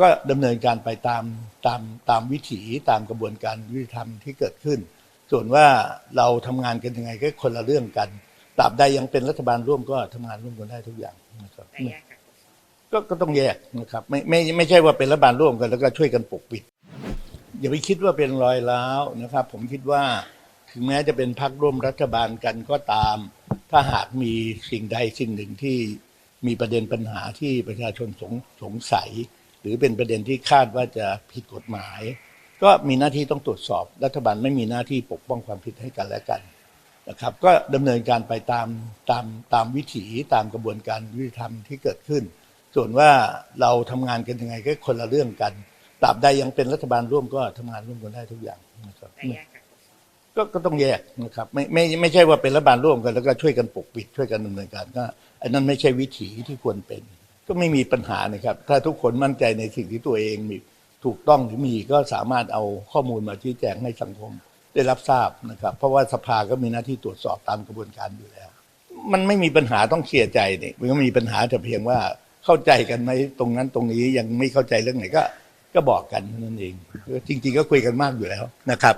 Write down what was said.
ก็ดำเนินการไปตามตามตามวิถีตามกระบวนการยุติธรรมที่เกิดขึ้น ส่วนว่าเราทำงานกันยังไงก็คนละเรื่องกันตราบใดยังเป็นรัฐบาลร่วมก็ทำงานร่วมกันได้ทุกอย่างนะครับแต่แยกจากก็ก็ต้องแยกนะครับไม่ไม่ไม่ใช่ว่าเป็นรัฐบาลร่วมกันแล้วก็ช่วยกันปกปิด อย่าไปคิดว่าเป็นรอยร้าวนะครับ ผมคิดว่าถึงแม้จะเป็นพรรคร่วมรัฐบาลกันก็ตาม ถ้าหากมีสิ่งใดสิ่งหนึ่งที่มีประเด็นปัญหาที่ประชาชนสงสงสัย หรือเป็นประเด็นที่คาดว่าจะผิดกฎหมาย ก็มีหน้าที่ต้องตรวจสอบ รัฐบาลไม่มีหน้าที่ปกป้องความผิดให้กันและกันนะครับ ก็ดำเนินการไปตามตามตามวิถีตามกระบวนการยุติธรรมที่เกิดขึ้น ส่วนว่าเราทำงานกันยังไงก็คนละเรื่องกันตราบใดยังเป็นรัฐบาลร่วมก็ทำงานร่วมกันได้ทุกอย่างนะครับแต่แยกจากก็ก็ต้องแยกนะครับไม่ไม่ไม่ใช่ว่าเป็นรัฐบาลร่วมกันแล้วก็ช่วยกันปกปิดช่วยกันดำเนินการก็อันนั้นไม่ใช่วิถีที่ควรเป็น ก็ไม่มีปัญหานะครับ ถ้าทุกคนมั่นใจในสิ่งที่ตัวเองมีถูกต้องหรือมีก็สามารถเอาข้อมูลมาชี้แจงให้สังคมได้รับทราบนะครับ เพราะว่าสภาก็มีหน้าที่ตรวจสอบตามกระบวนการอยู่แล้ว มันไม่มีปัญหาต้องเสียร์ใจนี่มันก็มีปัญหาแต่เพียงว่าเข้าใจกันไหมตรงนั้นตรงนี้ยังไม่เข้าใจเรื่องไหนก็ ก็บอกกันเท่านั้นเองจริง ๆ ก็คุยกันมากอยู่แล้วนะครับ